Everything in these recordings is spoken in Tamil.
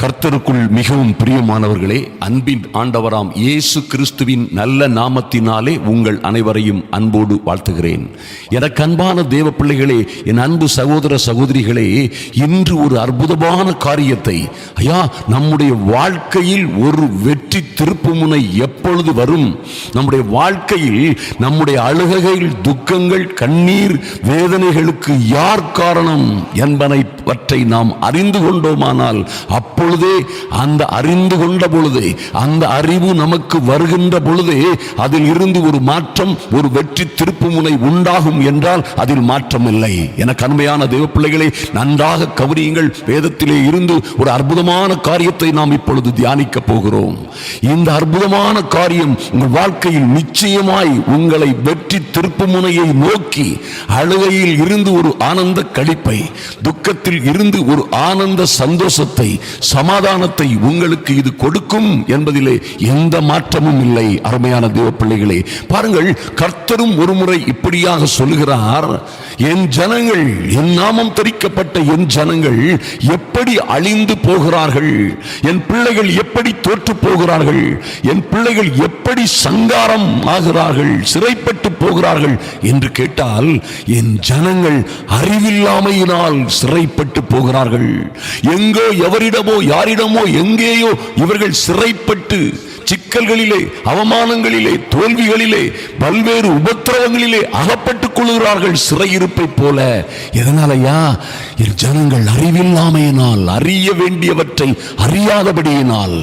கர்த்தருக்குள் மிகவும் பிரியமானவர்களே அன்பின் ஆண்டவராம் இயேசு கிறிஸ்துவின் நல்ல நாமத்தினாலே உங்கள் அனைவரையும் அன்போடு வாழ்த்துகிறேன். எனக்கு அன்பான தேவ பிள்ளைகளே என் அன்பு சகோதர சகோதரிகளே இன்று ஒரு அற்புதமான காரியத்தை ஐயா நம்முடைய வாழ்க்கையில் ஒரு வெற்றி திருப்புமுனை எப்பொழுது வரும்? நம்முடைய வாழ்க்கையில் நம்முடைய அழுகைகள் துக்கங்கள் கண்ணீர் வேதனைகளுக்கு யார் காரணம் என்பனை பற்றி நாம் அறிந்து கொண்டோமானால் பொழுது அந்த அறிந்து கொண்ட பொழுது அந்த அறிவு நமக்கு வருகின்ற பொழுது அதில் இருந்து ஒரு மாற்றம் ஒரு வெற்றி திருப்பு முனை உண்டாகும் என்றால் அதில் மாற்றம் இல்லை. என கண்மையான தேவ பிள்ளைகளை நன்றாக கவனியுங்கள். வேதத்திலே இருந்து ஒரு அற்புதமான காரியத்தை நாம் இப்பொழுது தியானிக்க போகிறோம். இந்த அற்புதமான காரியம் உங்கள் வாழ்க்கையில் நிச்சயமாய் உங்களை வெற்றி திருப்பு முனையை நோக்கி அழுகையில் இருந்து ஒரு ஆனந்த கழிப்பை துக்கத்தில் இருந்து ஒரு ஆனந்த சந்தோஷத்தை சமாதானத்தை உங்களுக்கு இது கொடுக்கும் என்பதிலே எந்த மாற்றமும் இல்லை அருமையான தேவ பிள்ளைகளே பாருங்கள் கர்த்தரும் ஒருமுறை இப்படியாக சொல்லுகிறார் என் ஜனங்கள் என் நாமம் தரிக்கப்பட்ட என் ஜனங்கள் எப்படி அழிந்து போகிறார்கள்? என் பிள்ளைகள் எப்படி தோற்று போகிறார்கள்? என் பிள்ளைகள் எப்படி சங்காரம் ஆகிறார்கள்? சிறைப்பட்டு போகிறார்கள்? என்று கேட்டால் என் ஜனங்கள் அறிவில்லாமையினால் சிறைப்பட்டு போகிறார்கள். எங்கோ எவரிடமோ யாரிடமோ எங்கேயோ இவர்கள் சிறைப்பட்டு சிக்கல்களிலே அவமானங்களிலே தோல்விகளிலே பல்வேறு உபத்திரவங்களிலே அகப்பட்டுக் கொள்கிறார்கள் சிறையிருப்பை போல. எதனாலயா என் ஜனங்கள் அறிவில்லாமையினால் அறிய வேண்டியவற்றை அறியாதபடியினால்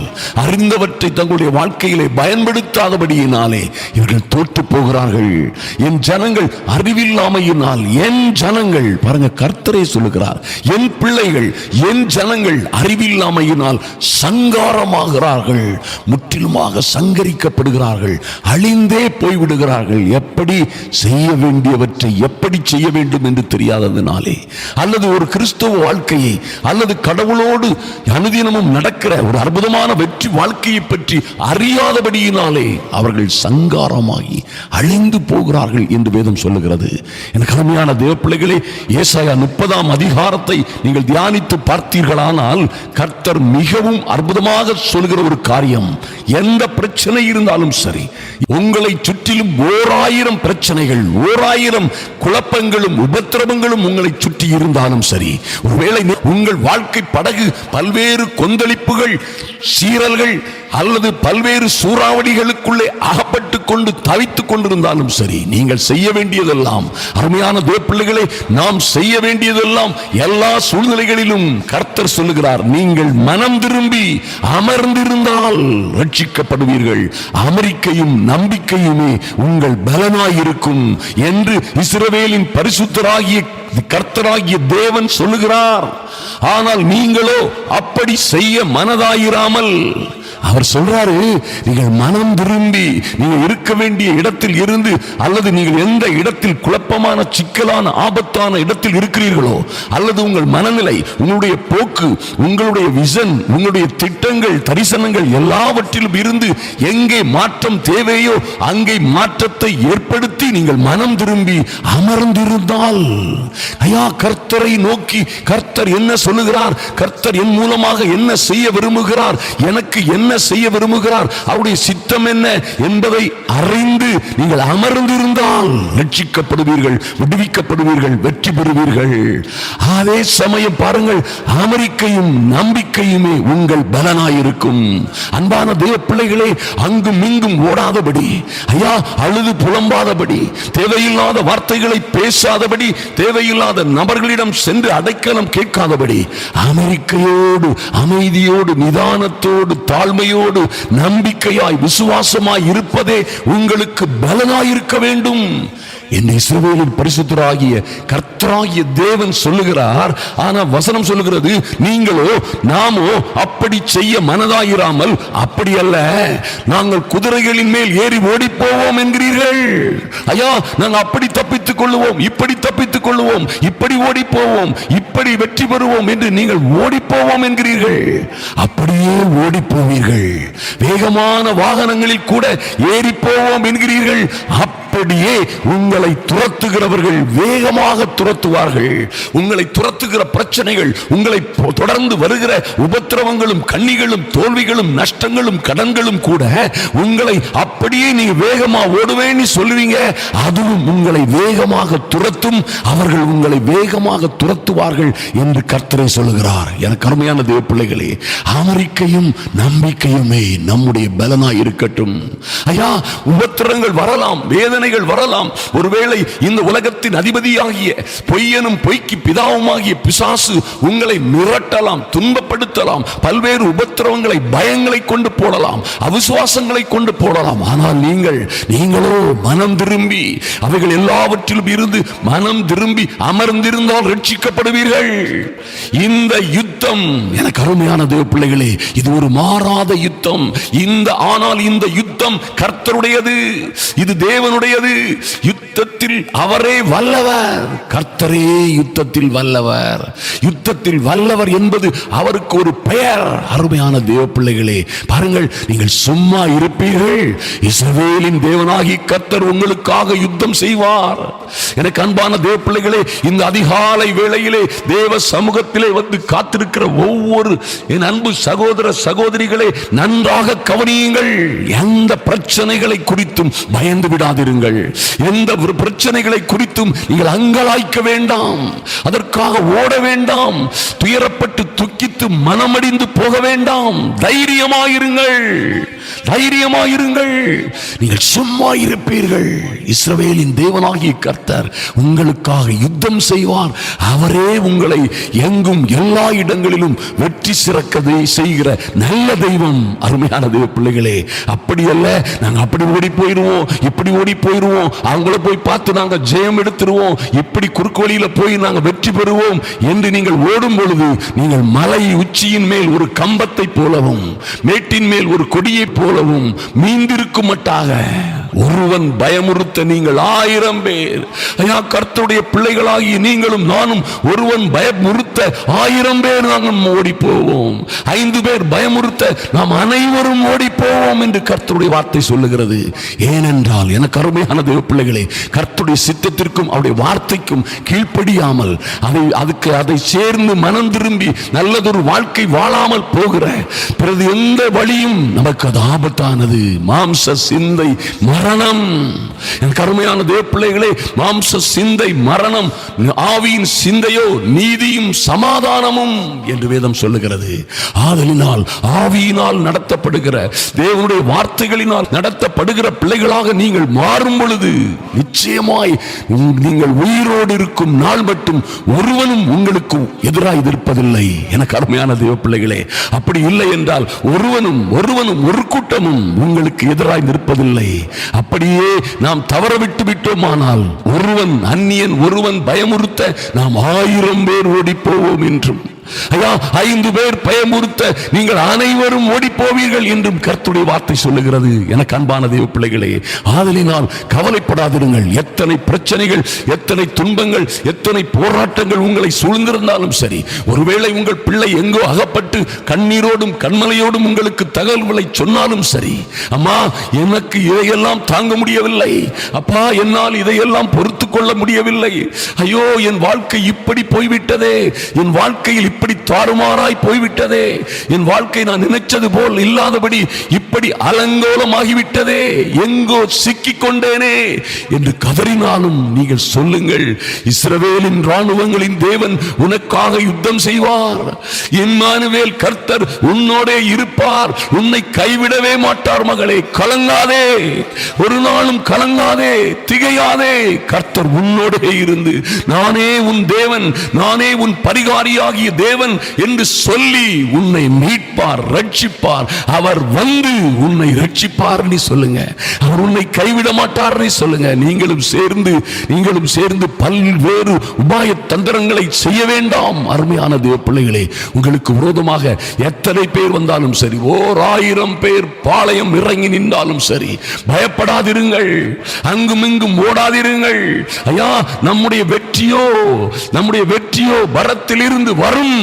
அறிந்தவற்றை தங்களுடைய வாழ்க்கையிலே பயன்படுத்தாதபடியினாலே இவர்கள் தோற்று போகிறார்கள். என் ஜனங்கள் அறிவில்லாமையினால் என் ஜனங்கள் பாருங்க கர்த்தரே சொல்லுகிறார் என் பிள்ளைகள் என் ஜனங்கள் அறிவில்லாமையினால் சங்காரமாகிறார்கள். முற்றிலும் முற்றிலுமாக சங்கரிக்கப்படுகிறார்கள் அழிந்தே போய்விடுகிறார்கள். எப்படி செய்ய வேண்டியவற்றை எப்படி செய்ய வேண்டும் என்று தெரியாததினாலே அல்லது ஒரு கிறிஸ்தவ வாழ்க்கையை அல்லது கடவுளோடு அனுதினமும் நடக்கிற ஒரு அற்புதமான வெற்றி வாழ்க்கையை பற்றி அறியாதபடியினாலே அவர்கள் சங்காரமாகி அழிந்து போகிறார்கள் என்று வேதம் சொல்லுகிறது. என் கடமையான தேவப்பிள்ளைகளே ஏசாயா முப்பதாம் அதிகாரத்தை நீங்கள் தியானித்து பார்த்தீர்களானால் கர்த்தர் மிகவும் அற்புதமாக சொல்கிற ஒரு காரியம். என் எந்த பிரச்சனை இருந்தாலும் சரி உங்களை சுற்றிலும் ஓர் ஆயிரம் பிரச்சனைகள் ஓர் ஆயிரம் குழப்பங்களும் உபத்திரவங்களும் உங்களை சுற்றி இருந்தாலும் சரி ஒருவேளை உங்கள் வாழ்க்கை படகு பல்வேறு கொந்தளிப்புகள் சீரல்கள் அல்லது பல்வேறு சூறாவளிகளுக்குள்ளே அகப்பட்டு கொண்டு தவித்துக் கொண்டிருந்தாலும் சரி நீங்கள் செய்ய வேண்டியதெல்லாம் அருமையான தேப்பிள்ளைகளை நாம் செய்ய வேண்டியதெல்லாம் எல்லா சூழ்நிலைகளிலும் கர்த்தர் சொல்லுகிறார் நீங்கள் மனம் திரும்பி அமர்ந்திருந்தால் ரட்சிக்கப்படுவீர்கள். அமெரிக்கையும் நம்பிக்கையுமே உங்கள் பலனாயிருக்கும் என்று இஸ்ரவேலின் பரிசுத்தராகிய கர்த்தராகிய தேவன் சொல்லுகிறார். ஆனால் நீங்களோ அப்படி செய்ய மனதாயிராமல் அவர் சொல்றாரு நீங்கள் மனம் திரும்பி நீங்கள் இருக்க வேண்டிய இடத்தில் இருந்து அல்லது நீங்கள் எந்த இடத்தில் குழப்பமான சிக்கலான ஆபத்தான இடத்தில் இருக்கிறீர்களோ அல்லது உங்கள் மனநிலை உங்களுடைய போக்கு உங்களுடைய விசன் உங்களுடைய திட்டங்கள் தரிசனங்கள் எல்லாவற்றிலும் இருந்து எங்கே மாற்றம் தேவையோ அங்கே மாற்றத்தை ஏற்படுத்தி நீங்கள் மனம் திரும்பி அமர்ந்திருந்தால் ஐயா கர்த்தரை நோக்கி கர்த்தர் என்ன சொல்லுகிறார்? கர்த்தர் என் மூலமாக என்ன செய்ய விரும்புகிறார்? எனக்கு என்ன என்ன செய்ய விரும்புகிறார்? அவருடைய சித்தம் என்ன என்பதை அறிந்து நீங்கள் அமர்ந்திருந்தால் ரட்சிக்கப்படுவீர்கள் விடுவிக்கப்படுவீர்கள் வெற்றி பெறுவீர்கள். அதே சமயம் பாருங்கள் அமெரிக்கையும் நம்பிக்கையுமே உங்கள் பலனாயிருக்கும். அன்பான தேவ பிள்ளைகளே அங்கும் இங்கும் ஓடாதபடி ஐயா அழுது புலம்பாதபடி தேவையில்லாத வார்த்தைகளை பேசாதபடி தேவையில்லாத நபர்களிடம் சென்று அடைக்கலம் கேட்காதபடி அமெரிக்கையோடு அமைதியோடு நிதானத்தோடு தாழ்மை பொறுமையோடு நம்பிக்கையாய் விசுவாசமாய் இருப்பதே உங்களுக்கு பலனாய் இருக்க வேண்டும். என் இஸ்ரவேலின் பரிசுத்தராகிய கர்த்தராகிய தேவன் சொல்லுகிறார். ஆனா வசனம் சொல்லுகிறது நீங்களோ நாமோ அப்படி செய்ய மனதாயிராமல் அப்படி அல்ல. நாங்கள் குதிரைகளின் மேல் ஏறி ஓடி போவோம் என்கிறீர்கள். ஐயா நாங்கள் அப்படி தப்பித்துக் கொள்ளுவோம் இப்படி தப்பித்துக் கொள்ளுவோம் இப்படி ஓடி போவோம் இப்படி வெற்றி பெறுவோம் என்று நீங்கள் ஓடி போவோம் என்கிறீர்கள். அப்படியே ஓடி போவீர்கள் வேகமான வாகனங்களில் கூட ஏறி போவோம் என்கிறீர்கள் அப்படியே உங்களை துரத்துகிறவர்கள் வேகமாக துரத்துவார்கள். உங்களை துரத்துகிற பிரச்சனைகள் உங்களை தொடர்ந்து வருகிற உபத்திரவங்களும் கண்ணிகளும் தோல்விகளும் நஷ்டங்களும் கடன்களும் கூட உங்களை அப்படியே நீ வேகமா ஓடுவேன்னு சொல்லுவீங்க. அதுவும் உங்களை வேகமாக துரத்தும் அவர்கள் உங்களை வேகமாக துரத்துவார்கள் என்று கர்த்தரை சொல்லுகிறார். எனக்கு அருமையான தேவ பிள்ளைகளே அமெரிக்கையும் நம்பிக்கையுமே நம்முடைய பலனாய் இருக்கட்டும். ஐயா உபத்திரங்கள் வரலாம் வேதனைகள் வரலாம். ஒருவேளை இந்த உலகத்தின் அதிபதியாகிய பொய்யனும் பொய்க்கு பிதாவுமாகிய பிசாசு உங்களை மிரட்டலாம் துன்பப்படுத்தலாம் பல்வேறு உபத்திரவங்களை பயங்களை கொண்டு போடலாம் அவிசுவாசங்களை கொண்டு போடலாம். ஆனால் நீங்கள் நீங்களோ மனம் திரும்பி அவைகள் எல்லாவற்றிலும் இருந்து மனம் திரும்பி அமர்ந்திருந்தால் ரட்சிக்கப்படுவீர்கள். இந்த யுத்தம் எனக்கு அருமையான தேவ பிள்ளைகளே இது ஒரு மாறாத யுத்தம். இந்த ஆனால் இந்த யுத்தம் கர்த்தருடையது. இது தேவனுடையது. யுத்தத்தில் அவரே வல்லவர். கர்த்தரே யுத்தத்தில் வல்லவர். யுத்தத்தில் வல்லவர் என்பது அவருக்கு ஒரு பெயர். அருமையான தேவ பிள்ளைகளே பாருங்கள் நீங்கள் சும்மா இருப்பீர்கள். இஸ்ரவேலின் தேவனாகி கர்த்தர் உங்களுக்காக யுத்தம் செய்வார். எனக்கு அன்பான தேவ பிள்ளைகளே இந்த அதிகாலை வேளையிலே தேவ சமூகத்திலே வந்து காத்திருக்கிற ஒவ்வொரு என் அன்பு சகோதர சகோதரிகளை நன்றாக கவனியுங்கள். எந்த பிரச்சனைகளை குறித்தும் பயந்து விடாதிருங்கள். எந்த ஒரு பிரச்சனைகளை குறித்தும் நீங்கள் அங்கலாய்க்க வேண்டாம். அதற்காக ஓட வேண்டாம். துயரப்பட்டு துக்கித்து மனமடிந்து போக வேண்டாம். தைரியமாயிருங்கள். தைரியமாயிருங்கள். நீங்கள் சும்மா இருப்பீர்கள். இஸ்ரவேலின் தேவனாகிய கர்த்தர் உங்களுக்காக யுத்தம் செய்வார். அவரே உங்களை எங்கும் எல்லா இடங்களிலும் வெற்றி சிறக்கதை செய்கிற நல்ல தெய்வம். அருமையான தெய்வ பிள்ளைகளே அப்படி அல்ல நாங்க அப்படி ஓடி போயிடுவோம் இப்படி ஓடி போய் போயிடுவோம். அவங்கள போய் பார்த்து நாங்க ஜெயம் எடுத்துருவோம். இப்படி குறுக்கு வழியில போய் நாங்க வெற்றி பெறுவோம் என்று நீங்கள் ஓடும் பொழுது நீங்கள் மலை உச்சியின் மேல் ஒரு கம்பத்தை போலவும் மேட்டின் மேல் ஒரு கொடியை போலவும் மீந்திருக்கும் மட்டாக ஒருவன் பயமுறுத்த நீங்கள் ஆயிரம் பேர். ஐயா கர்த்தருடைய பிள்ளைகளாகி நீங்களும் நானும் ஒருவன் பயமுறுத்த ஆயிரம் பேர் நாங்கள் ஓடி போவோம் ஐந்து பேர் பயமுறுத்த நாம் அனைவரும் ஓடி போவோம் என்று கர்த்தருடைய வார்த்தை சொல்லுகிறது. ஏனென்றால் எனக்கு அருமையான தேவ பிள்ளைகளே கர்த்தருடைய சித்தத்திற்கும் அவருடைய வார்த்தைக்கும் கீழ்ப்படியாமல் அதை அதுக்கு அதை சேர்ந்து மனம் திரும்பி நல்லதொரு வாழ்க்கை வாழாமல் போகிற பிறகு எந்த வழியும் நமக்கு அது ஆபத்தானது. மாம்ச சிந்தை மரணம். எனக்கு கருமையான தேவ பிள்ளைகளே மாம்ச சிந்தை மரணம் ஆவியின் சிந்தையோ நீதியும் சமாதானமும் என்று வேதம் சொல்லுகிறது. ஆதலினால் ஆவியினால் நடத்தப்படுகிற தேவனுடைய வார்த்தைகளினால் நடத்தப்படுகிற பிள்ளைகளாக நீங்கள் மாறும் பொழுது நிச்சயமாய் உங்- நீங்கள் உயிரோடு இருக்கும் நாள் மட்டும் ஒருவனும் உங்களுக்கு எதிராக இருப்பதில்லை எனக்கு அருமையான தேவ பிள்ளைகளே அப்படி இல்லை என்றால் ஒருவனும் ஒருவனும் ஒரு கூட்டமும் உங்களுக்கு எதிராக நிற்பதில்லை. அப்படியே நாம் தவற விட்டு விட்டோமானால் ஒருவன் அந்நியன் ஒருவன் பயமுறுத்த நாம் ஆயிரம் பேர் ஓடி போவோம் என்றும். ஐயா ஐந்து பேர் பயமுறுத்த நீங்கள் அனைவரும் ஓடி போவீர்கள் என்றும் கர்த்துடைய வார்த்தை சொல்லுகிறது. எனக்கு அன்பான தேவ பிள்ளைகளே ஆதலினால் கவலைப்படாதிருங்கள். எத்தனை பிரச்சனைகள் எத்தனை துன்பங்கள் எத்தனை போராட்டங்கள் உங்களை சூழ்ந்திருந்தாலும் சரி ஒருவேளை உங்கள் பிள்ளை எங்கோ அகப்பட்டு கண்ணீரோடும் கண்மலையோடும் உங்களுக்கு தகவல்களை சொன்னாலும் சரி அம்மா எனக்கு இதையெல்லாம் தாங்க முடியவில்லை. அப்பா என்னால் இதையெல்லாம் பொறுத்து கொள்ள முடியவில்லை. ஐயோ என் வாழ்க்கை இப்படி போய்விட்டதே. என் வாழ்க்கையில் இப்படி தாறுமாறாய் போய்விட்டதே. என் வாழ்க்கை நான் நினைச்சது போல் இல்லாதபடி இப்படி அலங்கோலமாகிவிட்டதே. எங்கோ சிக்கிக் கொண்டேனே என்று கதறினாலும் நீங்கள் சொல்லுங்கள். இஸ்ரவேலின் ராணுவங்களின் தேவன் உனக்காக யுத்தம் செய்வார். இம்மானுவேல் கர்த்தர் உன்னோடே இருப்பார். உன்னை கைவிடவே மாட்டார் மகளே. கலங்காதே. ஒரு நாளும் கலங்காதே. திகையாதே. கர்த்தர் உன்னோடே இருந்து நானே உன் தேவன். நானே உன் பரிகாரியாகிய தேவன் என்று சொல்லி உன்னை மீட்பார் ரட்சிப்பார். அவர் வந்து உன்னை ரட்சிப்பார் நீ சொல்லுங்க. அவர் உன்னை கைவிட மாட்டார் நீ சொல்லுங்க. நீங்களும் சேர்ந்து நீங்களும் சேர்ந்து பல்வேறு உபாய தந்திரங்களை செய்ய வேண்டாம் அருமையான தேவ பிள்ளைகளே. உங்களுக்கு விரோதமாக எத்தனை பேர் வந்தாலும் சரி ஓர் ஆயிரம் பேர் பாளையம் இறங்கி நின்றாலும் சரி பயப்படாதிருங்கள். அங்கும் இங்கும் ஓடாதிருங்கள். ஐயா நம்முடைய வெற்றியோ நம்முடைய வெற்றியோ பரத்திலிருந்து வரும்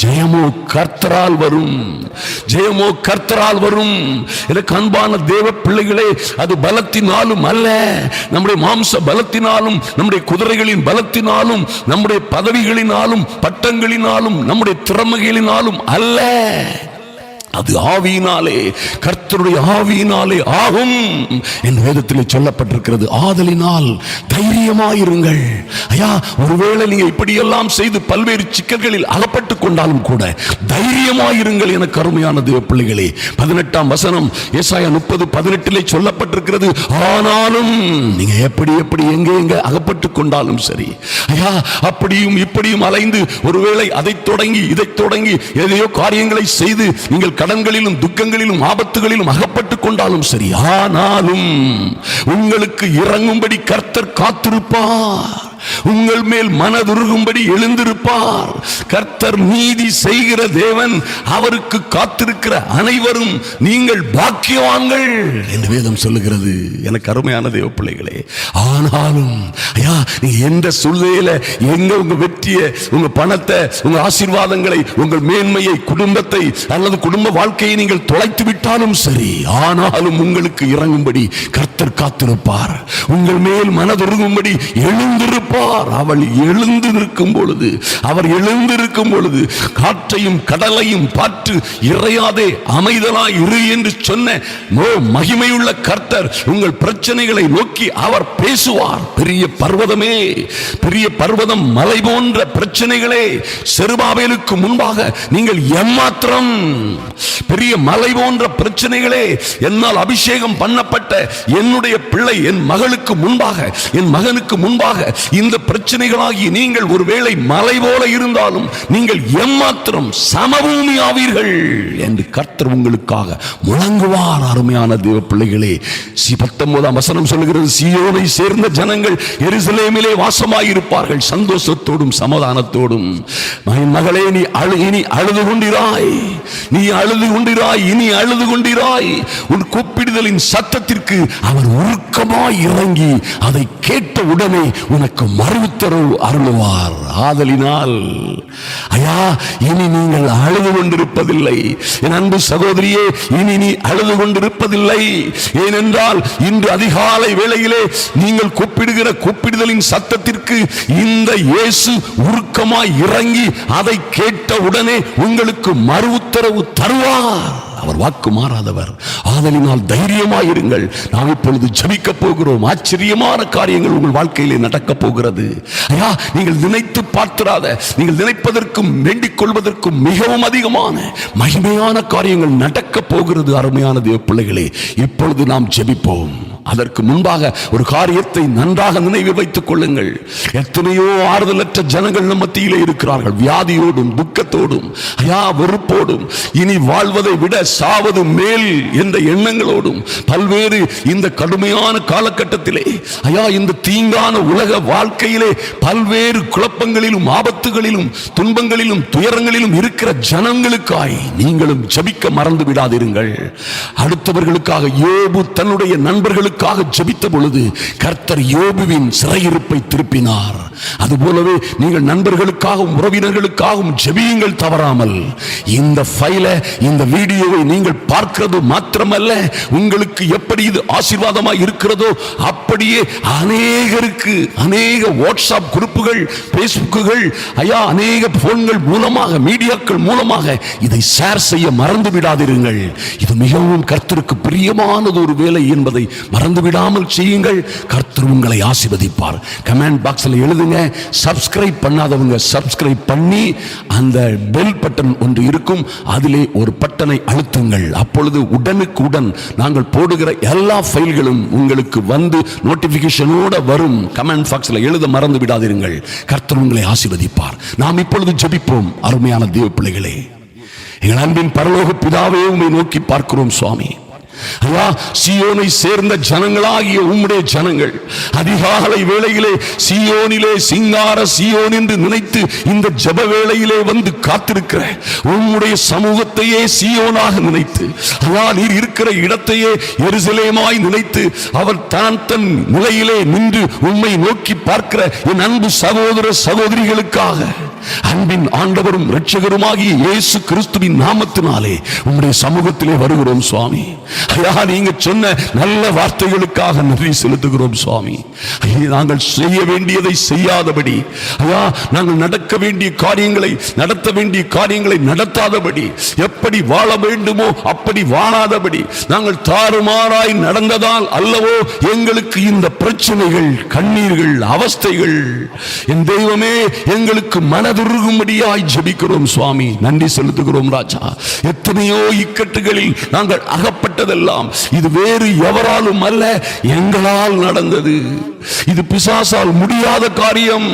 ஜெயமோ கர்த்தரால் வரும். ஜெயமோ கர்த்தரால் வரும். எனக்கு அன்பான தேவ பிள்ளைகளே அது பலத்தினாலும் அல்ல. நம்முடைய மாம்ச பலத்தினாலும் நம்முடைய குதிரைகளின் பலத்தினாலும் நம்முடைய பதவிகளினாலும் பட்டங்களினாலும் நம்முடைய திறமைகளினாலும் அல்ல. அது ஆவியினாலே கர்த்தருடைய ஆவியினாலே ஆகும். என் வேதத்தில் சொல்லப்பட்டிருக்கிறது ஆதலினால் தைரியமாயிருங்கள். ஐயா ஒருவேளை நீங்க இப்படியெல்லாம் செய்து பல்வேறு சிக்கல்களில் அகப்பட்டு கொண்டாலும் கூட தைரியமாயிருங்கள் என கருமையான தேவ பிள்ளைகளே பதினெட்டாம் வசனம் ஏசாயா முப்பது பதினெட்டிலே சொல்லப்பட்டிருக்கிறது ஆனாலும் நீங்க எப்படி எப்படி எங்க எங்க அகப்பட்டு கொண்டாலும் சரி. ஐயா அப்படியும் இப்படியும் அலைந்து ஒருவேளை அதை தொடங்கி இதை தொடங்கி எதையோ காரியங்களை செய்து நீங்கள் கடன்களிலும் துக்கங்களிலும் ஆபத்துகளிலும் அகப்பட்டுக் கொண்டாலும் சரி. ஆனாலும் உங்களுக்கு இறங்கும்படி கர்த்தர் காத்திருப்பார். உங்கள் மேல் மனதுருகும்படி எழுந்திருப்பார். கர்த்தர் நீதி செய்கிற தேவன் அவருக்கு காத்திருக்கிற அனைவரும் நீங்கள் பாக்கியவான்கள் என்று வேதம் சொல்லுகிறது. எனக்கு அருமையான தேவ பிள்ளைகளே ஆனாலும் ஐயா நீங்க எந்த சூழ்நிலையில எங்க உங்க வெற்றியை உங்க பணத்தை உங்க ஆசீர்வாதங்களை உங்கள் மேன்மையை குடும்பத்தை அல்லது குடும்ப வாழ்க்கையை நீங்கள் தொலைத்து விட்டாலும் சரி ஆனாலும் உங்களுக்கு இறங்கும்படி கர்த்தர் காத்திருப்பார். உங்கள் மேல் மனதுருகும்படி எழுந்திருப்பார். அவள் எழுந்து நிற்கும் பொழுது அவர் எழுந்திருக்கும் பொழுது காற்றையும் கடலையும் பார்த்து இறையாதே அமைதலாய் இரு என்று சொன்ன மோ மகிமையுள்ள கர்த்தர் உங்கள் பிரச்சனைகளை நோக்கி அவர் பேசுவார். பெரிய பர்வதமே பெரிய பர்வதம் மலை போன்ற பிரச்சனைகளே செருபாவேலுக்கு முன்பாக நீங்கள் எம்மாத்திரம் பெரிய மலை போன்ற பிரச்சனைகளே என்னால் அபிஷேகம் பண்ணப்பட்ட என்னுடைய பிள்ளை என் மகளுக்கு முன்பாக என் மகனுக்கு முன்பாக இந்த பிரச்சனைகளாகி நீங்கள் ஒருவேளை மலை போல இருந்தாலும் நீங்கள் எம்மாத்திரம் சமபூமி ஆவீர்கள் என்று கர்த்தர் உங்களுக்காக முழங்குவார் அருமையான தேவ பிள்ளைகளே. சி பத்தொன்பதாம் வசனம் சொல்லுகிறது சியோனை சேர்ந்த ஜனங்கள் எருசலேமிலே வாசமாயிருப்பார்கள் சந்தோஷத்தோடும் சமாதானத்தோடும். என் மகளே நீ அழு இனி அழுது கொண்டிராய். நீ அழுது கொண்டிராய் இனி அழுது கொண்டிராய். உன் கூப்பிடுதலின் சத்தத்திற்கு அவர் உருக்கமாய் இறங்கி அதை கேட்ட உடனே உனக்கு மறுத்தரவு அருளுவார். ஆதலினால் ஐயா இனி நீங்கள் அழுது கொண்டிருப்பதில்லை. என் அன்பு சகோதரியே இனி நீ அழுது கொண்டிருப்பதில்லை. ஏனென்றால் இன்று அதிகாலை வேளையிலே நீங்கள் கூப்பிடுகிற கூப்பிடுதலின் சத்தத்திற்கு இந்த இயேசு உருக்கமாய் இறங்கி அதை கேட்ட உடனே உங்களுக்கு மறு உத்தரவு தருவார். அவர் வாக்கு மாறாதவர். ஆதலினால் தைரியமாயிருங்கள். நாம் இப்பொழுது ஜபிக்க போகிறோம். ஆச்சரியமான காரியங்கள் உங்கள் வாழ்க்கையிலே நடக்க போகிறது. ஐயா நீங்கள் நினைத்து பார்த்திராத நீங்கள் நினைப்பதற்கும் வேண்டிக் கொள்வதற்கும் மிகவும் அதிகமான மகிமையான காரியங்கள் நடக்க போகிறது அருமையான தேவ பிள்ளைகளே. இப்பொழுது நாம் ஜெபிப்போம். அதற்கு முன்பாக ஒரு காரியத்தை நன்றாக நினைவில் வைத்துக் கொள்ளுங்கள். எத்தனையோ ஆறுதலற்ற ஜனங்கள் நம் மத்தியிலே இருக்கிறார்கள். வியாதியோடும் துக்கத்தோடும் ஐயா வெறுப்போடும். இனி வாழ்வதை விட சாவது மேல் என்ற எண்ணங்களோடும் பல்வேறு இந்த கடுமையான காலகட்டத்திலே ஐயா இந்த தீங்கான உலக வாழ்க்கையிலே பல்வேறு குழப்பங்களிலும் ஆபத்துகளிலும் துன்பங்களிலும் துயரங்களிலும் இருக்கிற ஜனங்களுக்காய் நீங்களும் ஜபிக்க மறந்து விடாதிருங்கள். அடுத்தவர்களுக்காக யோபு தன்னுடைய நண்பர்களுக்காக ஜபித்த பொழுது கர்த்தர் யோபுவின் சிறையிருப்பை திருப்பினார். அதுபோலவே நீங்கள் நண்பர்களுக்காகவும் உறவினர்களுக்காகவும் ஜெபியுங்கள் தவறாமல். இந்த ஃபைல இந்த வீடியோவை நீங்கள் பார்க்கிறது மாத்திரமல்ல உங்களுக்கு எப்படி இது ஆசீர்வாதமா இருக்கிறதோ அப்படியே அநேகருக்கு அநேக வாட்ஸ்அப் குரூப்புகள் பேஸ்புக்குகள் ஐயா அநேக போன்கள் மூலமாக மீடியாக்கள் மூலமாக இதை ஷேர் செய்ய மறந்து விடாதிருங்கள். இது மிகவும் கர்த்தருக்கு பிரியமானது ஒரு வேலை என்பதை மறந்து விடாமல் செய்யுங்கள். கர்த்தர் உங்களை ஆசிர்வதிப்பார். கமெண்ட் பாக்ஸில் எழுதுங்க. சப்ஸ்கிரைப் பண்ணாதவங்க சப்ஸ்கிரைப் பண்ணி அந்த பெல் பட்டன் ஒன்று இருக்கும். அதிலே ஒரு பட்டனை அழுத்துங்கள். அப்பொழுது உடனுக்குடன் நாங்கள் போடுகிற எல்லா ஃபைல்களும் உங்களுக்கு வந்து நோட்டிபிகேஷனோட வரும். கமெண்ட் பாக்ஸில் எழுத மறந்து விடாதிருங்கள். கர்த்தர் உங்களை ஆசீர்வதிப்பார். நாம் இப்பொழுது ஜபிப்போம். அருமையான தேவ பிள்ளைகளே எங்கள் அன்பின் பரலோக பிதாவே உண்மை நோக்கி பார்க்கிறோம் சுவாமி. ஐயா சியோனை சேர்ந்த ஜனங்களாகிய உம்முடைய ஜனங்கள் அதிகாலை வேளையிலே சியோனிலே சிங்கார சியோன் என்று நினைத்து இந்த ஜப வேளையிலே வந்து காத்திருக்கிற உம்முடைய சமூகத்தையே சியோனாக நினைத்து ஐயா நீர் இருக்கிற இடத்தையே எருசலேமாய் நினைத்து அவர் தான் தன் நிலையிலே நின்று உம்மை நோக்கி பார்க்கிற என் அன்பு சகோதர சகோதரிகளுக்காக அன்பின் ஆண்டவரும் இரட்சகருமாகிய இயேசு கிறிஸ்துவின் நாமத்தினாலே உம்முடைய சமூகத்திலே வருகிறோம் சுவாமி. ஐயா நீங்க சொன்ன நல்ல வார்த்தைகளுக்காக நன்றி செலுத்துகிறோம் சுவாமி. ஐயா நாங்கள் செய்ய வேண்டியதை செய்யாதபடி ஐயா நாங்கள் நடக்க வேண்டிய காரியங்களை நடத்த வேண்டிய காரியங்களை நடத்தாதபடி எப்படி வாழ வேண்டுமோ அப்படி வாழாதபடி நாங்கள் தாறுமாறாய் நடந்ததால் அல்லவோ எங்களுக்கு இந்த பிரச்சனைகள் கண்ணீர்கள் அவஸ்தைகள் என் தெய்வமே எங்களுக்கு மனதுருகும்படியாய் ஜெபிக்கிறோம் சுவாமி. நன்றி செலுத்துகிறோம் ராஜா. எத்தனையோ இக்கட்டுகளில் நாங்கள் அகப்பட்டதெல்லாம் இது வேறு எவராலும் அல்ல எங்களால் நடந்தது. இது பிசாசால் முடியாத காரியம்.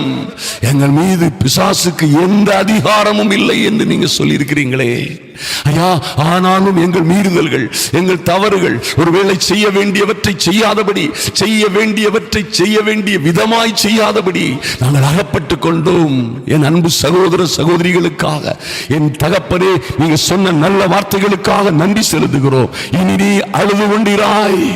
எங்கள் மீது பிசாசுக்கு எந்த அதிகாரமும் இல்லை என்று நீங்க சொல்லியிருக்கிறீங்களே. ஐயா ஆனாலும் எங்கள் மீறுதல்கள் எங்கள் தவறுகள் ஒருவேளை செய்ய வேண்டியவற்றை செய்யாதபடி செய்ய வேண்டியவற்றை செய்ய வேண்டிய விதமாய் செய்யாதபடி நாங்கள் அகப்பட்டு கொண்டோம். என் அன்பு சகோதர சகோதரிகளுக்காக என் தகப்பனே நீங்க சொன்ன நல்ல வார்த்தைகளுக்காக நன்றி செலுத்துகிறோம். இனி நீ அழுது கொண்டிராய்.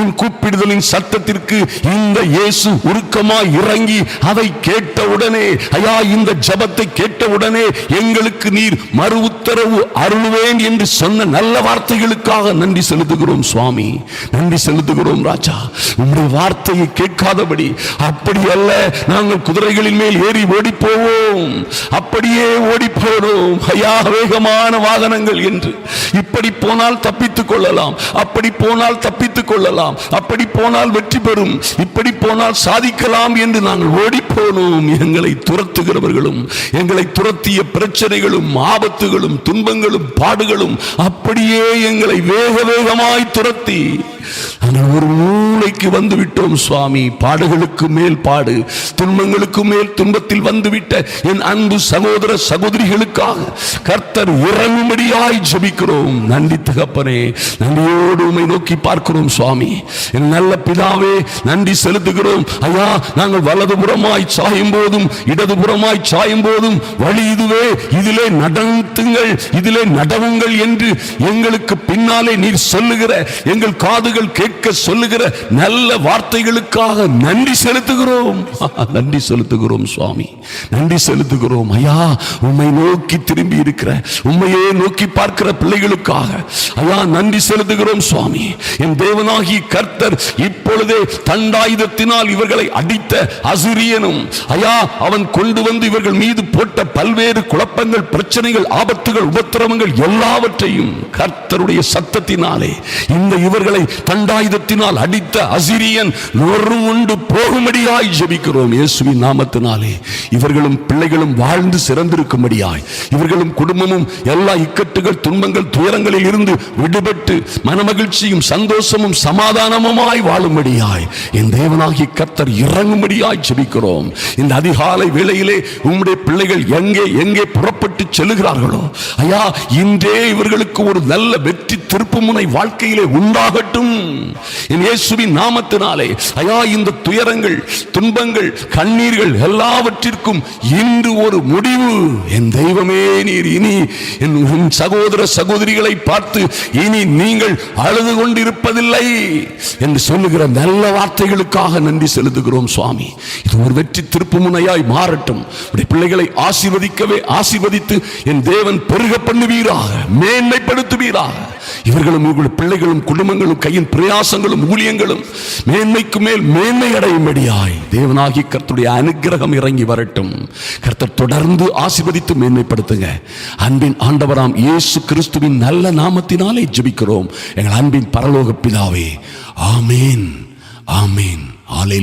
உன் கூப்பிடுதலின் சத்தத்திற்கு இந்த இயேசு உருக்கமாய் இறங்கி அதை கேட்டவுடனே ஐயா இந்த ஜபத்தை கேட்டவுடனே எங்களுக்கு நீர் மறு உத்தரவு அருள்வேன் என்று சொன்ன நல்ல வார்த்தைகளுக்காக நன்றி செலுத்துகிறோம் சுவாமி. நன்றி செலுத்துகிறோம் ராஜா. உங்களுடைய வார்த்தையை கேட்காதபடி அப்படி அல்ல நாங்கள் குதிரைகளின் மேல் ஏறி ஓடி போவோம் அப்படியே ஓடி போனோம் ஐயா வேகமான வாகனங்கள் என்று. இப்படி போனால் தப்பித்துக் கொள்ளலாம். அப்படி போனால் தப்பி வைத்துக் கொள்ளலாம் அப்படி போனால் வெற்றி பெறும். இப்படி போனால் சாதிக்கலாம் என்று நாங்கள் ஓடி போனோம் எங்களை துரத்துகிறவர்களும் எங்களை துரத்திய பிரச்சனைகளும் ஆபத்துகளும் துன்பங்களும் பாடுகளும் அப்படியே எங்களை வேக வேகமாய் துரத்தி ஆனால் ஒரு மூளைக்கு வந்து விட்டோம் சுவாமி. பாடுகளுக்கு மேல் பாடு துன்பங்களுக்கு மேல் துன்பத்தில் வந்துவிட்ட என் அன்பு சகோதர சகோதரிகளுக்காக கர்த்தர் உறங்கும்படியாய் ஜபிக்கிறோம். நன்றி தகப்பனே நன்றியோடு உமை நோக்கி பார்க்கிறோம் சுவாமி. என் நல்ல பிதாவே நன்றி செலுத்துகிறோம். ஐயா நாங்கள் வலதுபுறமாய் சாயும் போதும் இடதுபுறமாய் சாயும் போதும். வழி இதுவே இதிலே நடத்துங்கள் இதிலே நடவுங்கள் என்று எங்களுக்கு பின்னாலே நீர் சொல்லுகிற எங்கள் காதுகள் அவர்கள் கேட்க சொல்லுகிற நல்ல வார்த்தைகளுக்காக நன்றி செலுத்துகிறோம். நன்றி செலுத்துகிறோம் சுவாமி. நன்றி செலுத்துகிறோம். ஐயா உண்மை நோக்கி திரும்பி இருக்கிற உண்மையே நோக்கி பார்க்கிற பிள்ளைகளுக்காக ஐயா நன்றி செலுத்துகிறோம் சுவாமி. என் தேவனாகி கர்த்தர் இப்பொழுதே தண்டாயுதத்தினால் இவர்களை அடித்த அசிரியனும் ஐயா அவன் கொண்டு வந்து இவர்கள் மீது போட்ட பல்வேறு குழப்பங்கள் பிரச்சனைகள் ஆபத்துகள் உபத்திரவங்கள் எல்லாவற்றையும் கர்த்தருடைய சத்தத்தினாலே இந்த இவர்களை தண்டாயுதத்தினால் அடித்த அசிரியன் உண்டு போகும்படியாய் ஜபிக்கிறோம் இயேசுவின் நாமத்தினாலே. இவர்களும் பிள்ளைகளும் வாழ்ந்து சிறந்திருக்கும்படியாய். இவர்களும் குடும்பமும் எல்லா இக்கட்டுகள் துன்பங்கள் துயரங்களில் இருந்து விடுபட்டு மனமகிழ்ச்சியும் சந்தோஷமும் சமாதானமுமாய் வாழும்படியாய். என் தேவனாகி கர்த்தர் இறங்கும்படியாய் ஜெபிக்கிறோம். இந்த அதிகாலை வேளையிலே உம்முடைய பிள்ளைகள் எங்கே எங்கே புறப்பட்டு செல்லுகிறார்களோ ஐயா இன்றே இவர்களுக்கு ஒரு நல்ல வெற்றி திருப்புமுனை வாழ்க்கையிலே உண்டாகட்டும் என் இயேசுவின் நாமத்தினாலே. ஐயா இந்த துயரங்கள் துன்பங்கள் கண்ணீர்கள் எல்லாவற்றிற்கும் இன்று ஒரு முடிவு. என் தெய்வமே நீர் இனி என் உன் சகோதர சகோதரிகளை பார்த்து இனி நீங்கள் அழுது கொண்டிருப்பதில்லை என்று சொல்லுகிற நல்ல வார்த்தைகளுக்காக நன்றி செலுத்துகிறோம் சுவாமி. இது ஒரு வெற்றி திருப்பு முனையாய் மாறட்டும் பிள்ளைகளை ஆசிர்வதிக்கவே ஆசீர்வதித்து என் தேவன் பெருக பண்ணுவீராக மேன்மைப்படுத்துவீராக. இவர்களும் இவர்களுடைய பிள்ளைகளும் குடும்பங்களும் கையின் பிரயாசங்களும் ஊழியங்களும் மேன்மைக்கு மேல் மேன்மை அடையும்படியாய் தேவனாகி கர்த்தருடைய அனுகிரகம் இறங்கி வரட்டும். கர்த்தர் தொடர்ந்து ஆசிர்வதித்து மேன்மைப்படுத்துங்க. அன்பின் ஆண்டவராம் இயேசு கிறிஸ்துவின் நல்ல நாமத்தினாலே ஜெபிக்கிறோம். எங்கள் அன்பின் பரலோக பிதாவே ஆமேன் ஆமேன். ஆலே